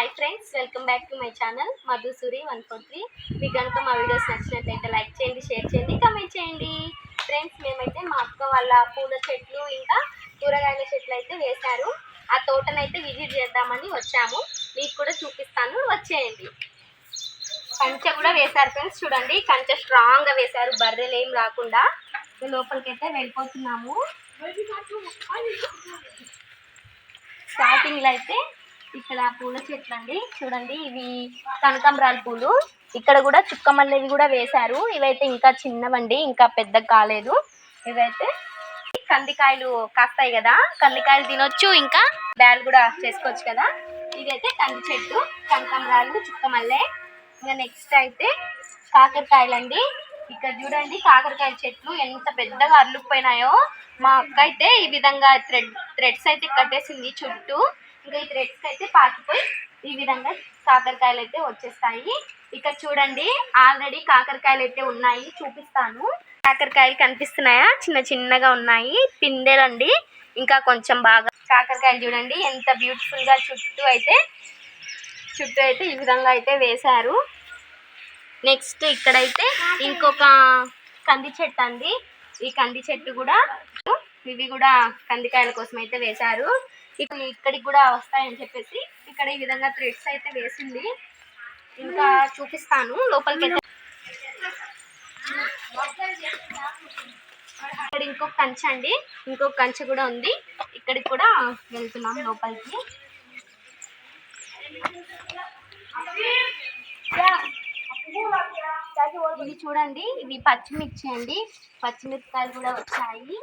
Hi friends welcome back to my channel Madhusuri one four three మీకు కనుక మా videos నచ్చినట్లయితే లైక్ చేయండి షేర్ చేయండి కమెంట్ చేయండి. ఫ్రెండ్స్ మేమైతే మా అక్క వాళ్ళ పూల చెట్లు ఇంకా కూరగాయల చెట్లు అయితే వేశారు. ఆ తోటనైతే విజిట్ చేద్దామని వచ్చాము. మీకు కూడా చూపిస్తాను వచ్చేయండి. కంచె కూడా వేశారు ఫ్రెండ్స్ చూడండి. కంచె స్ట్రాంగ్గా వేశారు బర్రెలు ఏం రాకుండా. లోపలికైతే వెళ్ళిపోతున్నాము. స్టార్టింగ్లో అయితే ఇక్కడ పూల చెట్లు అండి. చూడండి ఇవి కనకాంబరాల పూలు. ఇక్కడ కూడా చుక్క మల్లెవి కూడా వేశారు. ఇవైతే ఇంకా చిన్నవండి ఇంకా పెద్ద కాలేదు. ఇవైతే కందికాయలు కాస్తాయి కదా కందికాయలు తినొచ్చు ఇంకా బ్యాల్ కూడా చేసుకోవచ్చు కదా. ఇదైతే కంది చెట్టు కనకాంబరాలు చుక్క మల్లె ఇంకా నెక్స్ట్ అయితే కాకరకాయలు అండి ఇక్కడ చూడండి కాకరకాయ చెట్లు ఎంత పెద్దగా అల్లుకుపోయినాయో. మా అక్క అయితే ఈ విధంగా థ్రెడ్ థ్రెడ్స్ అయితే కట్టేసింది చుట్టూ. ఇంకా ఈ థ్రెడ్స్కి అయితే పాకిపోయి ఈ విధంగా కాకరకాయలు అయితే వచ్చేస్తాయి. ఇక్కడ చూడండి ఆల్రెడీ కాకరకాయలు అయితే ఉన్నాయి చూపిస్తాను. కాకరకాయలు కనిపిస్తున్నాయా? చిన్న చిన్నగా ఉన్నాయి. పిందెలండి. ఇంకా కొంచెం బాగా కాకరకాయలు చూడండి ఎంత బ్యూటిఫుల్గా చుట్టూ అయితే చుట్టూ అయితే ఈ విధంగా అయితే వేశారు. నెక్స్ట్ ఇక్కడైతే ఇంకొక కంది చెట్టు అండి. ఈ కంది చెట్టు కూడా ఇవి కూడా కందికాయల కోసం అయితే వేశారు. ఇక ఇక్కడికి కూడా వస్తాయని చెప్పేసి ఇక్కడ ఈ విధంగా థ్రెడ్స్ అయితే వేసింది. ఇంకా చూపిస్తాను. లోపలికి ఇక్కడ ఇంకొక కంచె అండి. ఇంకొక కంచె కూడా ఉంది. ఇక్కడికి కూడా వెళ్తున్నాం లోపలికి. ఇది చూడండి. ఇవి పచ్చిమిర్చి అండి. పచ్చిమిరపకాయలు కూడా వచ్చాయి.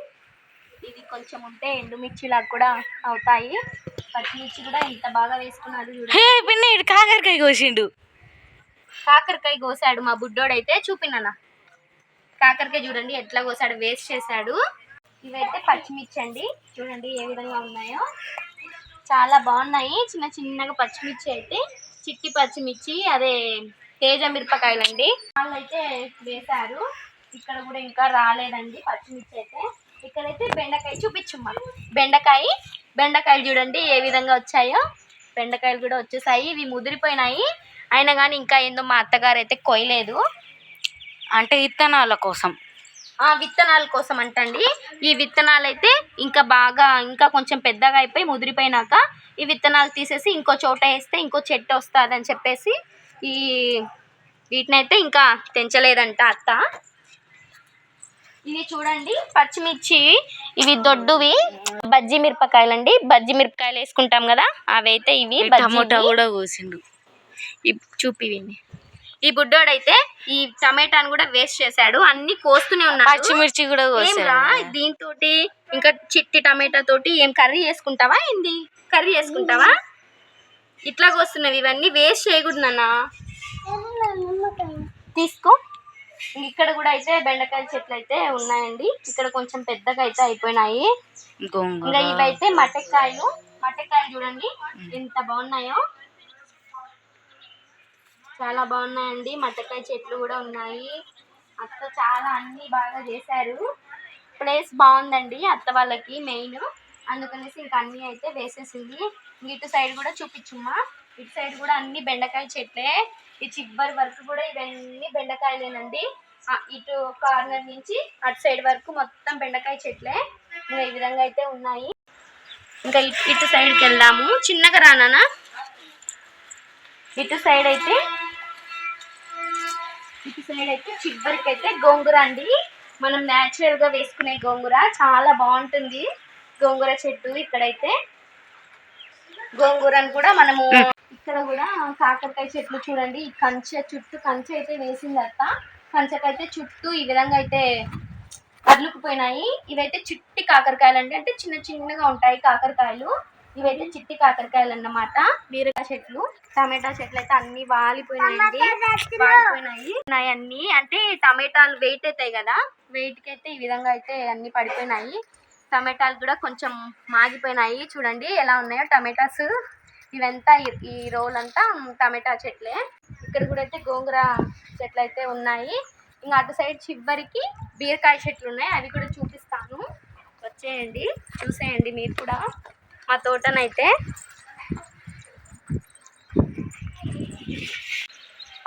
ఇవి కొంచెం ఉంటే ఎండుమిర్చిలాగా కూడా అవుతాయి. పచ్చిమిర్చి కూడా ఇంత బాగా వేసుకున్నాడు చూడండి పిన్ని కాకరకాయ కోసిండు. కాకరకాయ కోసాడు మా బుడ్డోడైతే చూపినానా? కాకరకాయ చూడండి ఎట్లా కోసాడు వేస్ట్ చేశాడు. ఇవైతే పచ్చిమిర్చి అండి. చూడండి ఏ విధంగా ఉన్నాయో. చాలా బాగున్నాయి చిన్న చిన్నగా పచ్చిమిర్చి అయితే. చిట్టి పచ్చిమిర్చి అదే తేజ మిరపకాయలు అండి వాళ్ళు అయితే వేశారు. ఇక్కడ కూడా ఇంకా రాలేదండి పచ్చిమిర్చి అయితే. ఇక్కడైతే బెండకాయ చూపించుమ్మా. బెండకాయ బెండకాయలు చూడండి ఏ విధంగా వచ్చాయో. బెండకాయలు కూడా వచ్చేసాయి ఇవి ముదిరిపోయినాయి. అయినా కానీ ఇంకా ఏందో మా అత్తగారు అయితే కొయ్యలేదు. అంటే ఇత్తనాల కోసం. ఆ విత్తనాల కోసం అంటండి. ఈ విత్తనాలు అయితే ఇంకా బాగా ఇంకా కొంచెం పెద్దగా అయిపోయి ముదిరిపోయినాక ఈ విత్తనాలు తీసేసి ఇంకో చోట వేస్తే ఇంకో చెట్టు వస్తుంది అని చెప్పేసి ఈ వీటినైతే ఇంకా తెంచలేదంట అత్త. ఇవి చూడండి పచ్చిమిర్చి ఇవి దొడ్డువి బజ్జి మిరపకాయలు అండి బజ్జి మిరపకాయలు వేసుకుంటాం కదా అవి అయితే ఇవి. టమోటా కూడా కోసిండు. ఈ చూపి విని ఈ బుడ్డోడైతే ఈ టమాటాను కూడా వేస్ట్ చేశాడు అన్ని కోస్తూనే ఉన్నాడు. పచ్చిమిర్చి కూడా దీంతో ఇంకా చిట్టి టమాటా తోటి ఏం కర్రీ చేసుకుంటావా ఏంది? కర్రీ చేసుకుంటావా ఇట్లా కోస్తున్నవి ఇవన్నీ వేస్ట్ చేయకూడదు నాన్న. తీసుకో. ఇక్కడ కూడా అయితే బెండకాయ చెట్లు అయితే ఉన్నాయండి. ఇక్కడ కొంచెం పెద్దగా అయితే అయిపోయినాయి. ఇంకా ఇవైతే మట్టకాయలు. మట్టకాయలు చూడండి. ఎంత బాగున్నాయో. చాలా బాగున్నాయండి. మట్టకాయ చెట్లు కూడా ఉన్నాయి. అత్త చాలా అన్ని బాగా చేశారు. ప్లేస్ బాగుందండి అత్త వాళ్ళకి మెయిన్. అందుకనేసి ఇంకా అన్ని అయితే వేసేసింది. ఇంక ఇటు సైడ్ కూడా చూపించుమ్మా ఇటు సైడ్ కూడా అన్ని బెండకాయ చెట్లే. ఈ చిబ్బరి వరకు కూడా ఇవన్నీ బెండకాయలేనండి. ఇటు కార్నర్ నుంచి అటు సైడ్ వరకు మొత్తం బెండకాయ చెట్లే. ఇంకా ఈ విధంగా అయితే ఉన్నాయి. ఇంకా ఇటు ఇటు సైడ్కి వెళ్దాము. చిన్నగా రానా ఇటు సైడ్ అయితే ఇటు సైడ్ అయితే చివరికి అయితే గోంగూర అండి. మనం న్యాచురల్గా వేసుకునే గోంగూర. చాలా బాగుంటుంది గోంగూర చెట్టు ఇక్కడైతే. గోంగూరను కూడా మనము ఇక్కడ కూడా కాకరకాయ చెట్లు చూడండి. ఈ కంచె చుట్టూ కంచె అయితే వేసింది అత్త కంచెకైతే చుట్టూ ఈ విధంగా అయితే అర్లుకుపోయినాయి ఇవైతే చిట్టి కాకరకాయలు అండి. అంటే చిన్న చిన్నగా ఉంటాయి కాకరకాయలు. ఇవైతే చిట్టి కాకరకాయలు అన్నమాట. బీరకాయ చెట్లు టమాటా చెట్లు అయితే అన్ని వాలిపోయినాయండి. వాలిపోయినాయి. ఉన్నాయి అన్ని. అంటే టమాటాలు వెయిట్ అవుతాయి కదా వెయిట్కి అయితే ఈ విధంగా అయితే అన్ని పడిపోయినాయి. టమాటాలు కూడా కొంచెం మాగిపోయినాయి. చూడండి ఎలా ఉన్నాయో టమాటాస్. ఇవంతా ఈ- ఈ రోల్ అంతా టమాటా చెట్లే. ఇక్కడ కూడా అయితే గోంగూర చెట్లు అయితే ఉన్నాయి. ఇంకా అటు సైడ్ చివరికి బీరకాయ చెట్లు ఉన్నాయి. అవి కూడా చూపిస్తాను. వచ్చేయండి. చూసేయండి మీరు కూడా. మా తోటనైతే.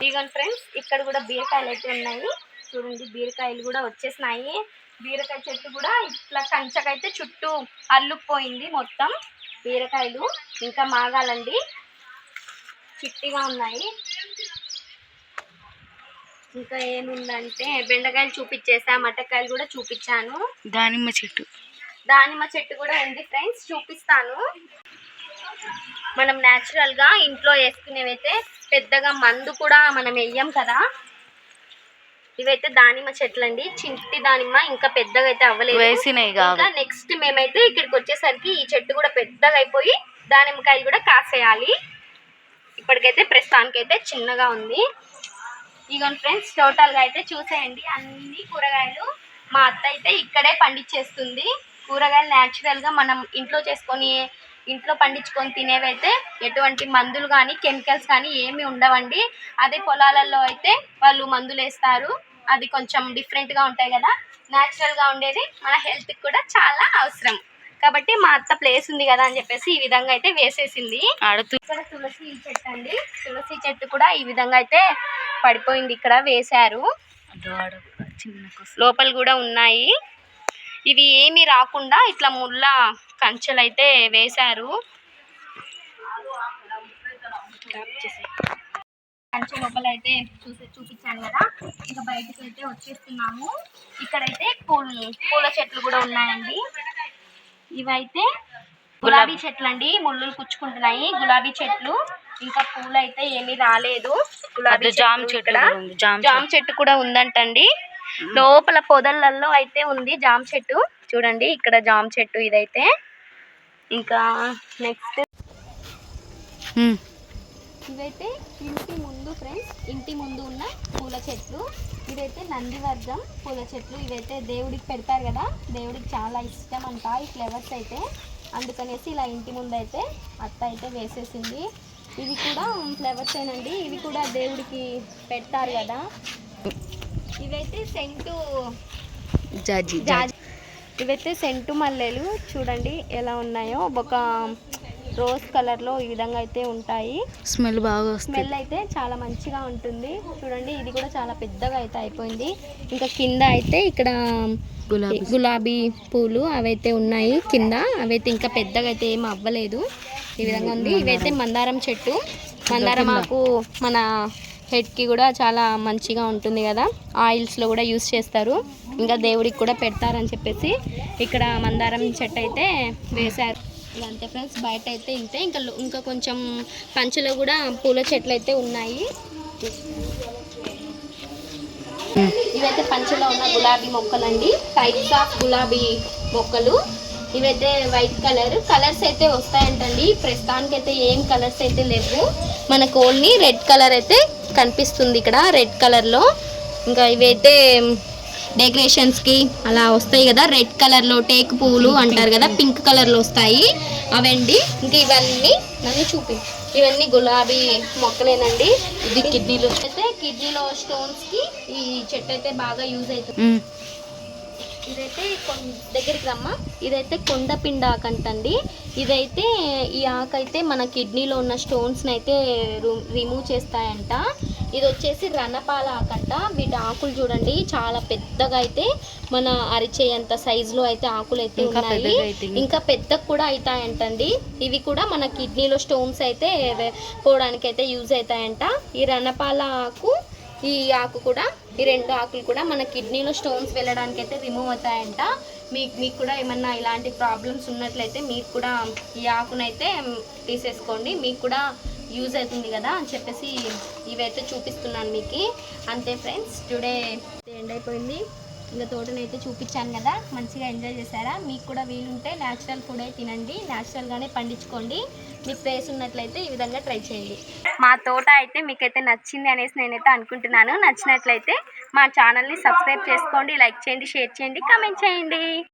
ఇదిగోండి ఫ్రెండ్స్ ఇక్కడ కూడా బీరకాయలు అయితే ఉన్నాయి. చూడండి బీరకాయలు కూడా వచ్చేసినాయి. బీరకాయ చెట్టు కూడా ఇట్లా కంచకైతే చుట్టూ అల్లుకుపోయింది మొత్తం బీరకాయలు. ఇంకా మాగాలండి. చిట్టిగా ఉన్నాయి. ఇంకా ఏముందంటే బెండకాయలు చూపించేసా మటకాయలు కూడా చూపించాను. దానిమ్మ చెట్టు. దానిమ్మ చెట్టు కూడా ఉంది ఫ్రెండ్స్ చూపిస్తాను. మనం natural గా ఇంట్లో వేసుకునేవైతే పెద్దగా మందు కూడా మనం వెయ్యం కదా. ఇవైతే దానిమ్మ చెట్లు అండి చింటి దానిమ్మ ఇంకా పెద్దగా అయితే అవ్వలేదు. వేసినాయి ఇంకా నెక్స్ట్ మేమైతే ఇక్కడికి వచ్చేసరికి ఈ చెట్టు కూడా పెద్దగా అయిపోయి దానిమ్మకాయలు కూడా కాసేయాలి. ఇప్పటికైతే ప్రస్తుతానికైతే చిన్నగా ఉంది. ఇగోండి ఫ్రెండ్స్ టోటల్గా అయితే చూసేయండి. అన్ని కూరగాయలు మా అత్త అయితే ఇక్కడే పండించేస్తుంది కూరగాయలు న్యాచురల్గా మనం ఇంట్లో చేసుకొని ఇంట్లో పండించుకొని తినేవైతే ఎటువంటి మందులు కానీ కెమికల్స్ కానీ ఏమీ ఉండవండి. అదే పొలాలలో అయితే వాళ్ళు మందులు వేస్తారు. అది కొంచెం డిఫరెంట్గా ఉంటాయి కదా. న్యాచురల్గా ఉండేది. మన హెల్త్కి కూడా చాలా అవసరం. కాబట్టి మా అత్త ప్లేస్ ఉంది కదా అని చెప్పేసి ఈ విధంగా అయితే వేసేసింది. ఇక్కడ తులసి చెట్టు అండి. తులసి చెట్టు కూడా ఈ విధంగా అయితే పడిపోయింది ఇక్కడ వేశారు. లోపల కూడా ఉన్నాయి. ఇవి ఏమీ రాకుండా ఇట్లా ముళ్ళ కంచెలు అయితే వేశారు. కంచె లోపల అయితే చూసి చూపించాను కదా. ఇంకా బయటకు అయితే వచ్చేస్తున్నాము. ఇక్కడైతే పూలు పూల చెట్లు కూడా ఉన్నాయండి. ఇవైతే గులాబీ. చెట్లు అండి ముళ్ళులు కుచ్చుకుంటున్నాయి గులాబీ చెట్లు. ఇంకా పూలు అయితే ఏమీ రాలేదు. గులాబీ జామ చెట్లు చెట్టు జామ చెట్టు. కూడా ఉందంటండి. లోపల పొదలలో అయితే ఉంది జామ చెట్టు. చూడండి ఇక్కడ జామ చెట్టు ఇదైతే. ఇంకా నెక్స్ట్. ఇవైతే ఇంటి ముందు ఫ్రెండ్స్. ఇంటి ముందు ఉన్న పూల చెట్లు. ఇదైతే నందివర్గం పూల చెట్లు. ఇవైతే దేవుడికి పెడతారు కదా. దేవుడికి చాలా ఇష్టం అంట ఈ ఫ్లవర్స్ అయితే. అందుకనేసి ఇలా ఇంటి ముందు అయితే అత్త అయితే వేసేసింది. ఇవి కూడా ఫ్లవర్స్ ఏనండి. ఇవి కూడా దేవుడికి పెడతారు కదా. ఇవైతే సెంటు జాజి. జాజి. ఇవైతే సెంటు మల్లెలు. చూడండి ఎలా ఉన్నాయో. ఒక రోజ్ కలర్లో ఈ విధంగా అయితే ఉంటాయి. స్మెల్ బాగా స్మెల్ అయితే చాలా మంచిగా ఉంటుంది. చూడండి ఇది కూడా చాలా పెద్దగా అయితే అయిపోయింది. ఇంకా కింద అయితే ఇక్కడ గులాబీ. గులాబీ పూలు అవైతే ఉన్నాయి కింద. అవైతే ఇంకా పెద్దగా అయితే ఏం అవ్వలేదు. ఈ విధంగా ఉంది. ఇవైతే మందారం చెట్టు. మందారం ఆకు మన హెడ్కి కూడా చాలా మంచిగా ఉంటుంది కదా. ఆయిల్స్లో కూడా యూస్ చేస్తారు. ఇంకా దేవుడికి కూడా పెడతారని చెప్పేసి ఇక్కడ మందారం చెట్టు అయితే వేశారు. ఇక అంతే ఫ్రెండ్స్. బయట అయితే ఇంతే. ఇంకా ఇంకా కొంచెం పంచలో కూడా పూల చెట్లు అయితే ఉన్నాయి. ఇవైతే పంచలో ఉన్న గులాబీ మొక్కలండి. టైప్స్ ఆఫ్ గులాబీ మొక్కలు. ఇవైతే వైట్ కలర్. కలర్స్ అయితే వస్తాయంటండి. ప్రస్తుతానికి అయితే ఏం కలర్స్ అయితే లేవు. మనకు ఓన్లీ రెడ్ కలర్ అయితే కనిపిస్తుంది ఇక్కడ. రెడ్ కలర్లో. ఇంకా ఇవైతే డెకరేషన్స్కి అలా వస్తాయి కదా రెడ్ కలర్లో టేక్ పువ్వులు అంటారు కదా పింక్ కలర్లో వస్తాయి. అవండి. ఇంకా ఇవన్నీ నన్ను చూపి. ఇవన్నీ గులాబీ మొక్కలేనండి. ఇది కిడ్నీలో అయితే కిడ్నీలో స్టోన్స్కి ఈ చెట్టు అయితే బాగా యూజ్ అవుతుంది. ఇదైతే కొం- దగ్గరికి రమ్మా. ఇదైతే కొండపిండ ఆకంటండి. ఇదైతే ఈ ఆకు అయితే మన కిడ్నీలో ఉన్న స్టోన్స్ని అయితే రిమూవ్ చేస్తాయంట. ఇది వచ్చేసి రణపాల ఆకంట. వీటి ఆకులు చూడండి చాలా పెద్దగా అయితే మన అరిచేయంత సైజులో అయితే ఆకులు అయితే ఇంకా ఉన్నాయి. ఇంకా పెద్దగా కూడా అవుతాయంటండి ఇవి కూడా మన కిడ్నీలో స్టోన్స్ అయితే పోవడానికి అయితే యూజ్ అవుతాయంట ఈ రణపాల ఆకు ఈ ఆకు కూడా ఈ రెండు ఆకులు కూడా మన కిడ్నీలో స్టోన్స్ వెళ్ళడానికి అయితే రిమూవ్ అవుతాయంట. మీకు మీకు కూడా ఏమన్నా ఇలాంటి ప్రాబ్లమ్స్ ఉన్నట్లయితే మీరు కూడా ఈ ఆకునైతే తీసేసుకోండి. మీకు కూడా యూజ్ అవుతుంది కదా అని చెప్పేసి ఇవైతే చూపిస్తున్నాను మీకు. అంతే ఫ్రెండ్స్ టుడే ఎండ్ అయిపోయింది. ఇంకా తోటనైతే చూపించాను కదా. మంచిగా ఎంజాయ్ చేశారా? మీకు కూడా వీలుంటే న్యాచురల్ ఫుడే తినండి. న్యాచురల్గానే పండించుకోండి. మీకు ప్లేస్ ఉన్నట్లయితే ఈ విధంగా ట్రై చేయండి. మా తోట అయితే మీకైతే నచ్చింది అనేసి నేనైతే అనుకుంటున్నాను. నచ్చినట్లయితే మా ఛానల్ని సబ్స్క్రైబ్ చేసుకోండి లైక్ చేయండి షేర్ చేయండి కామెంట్ చేయండి.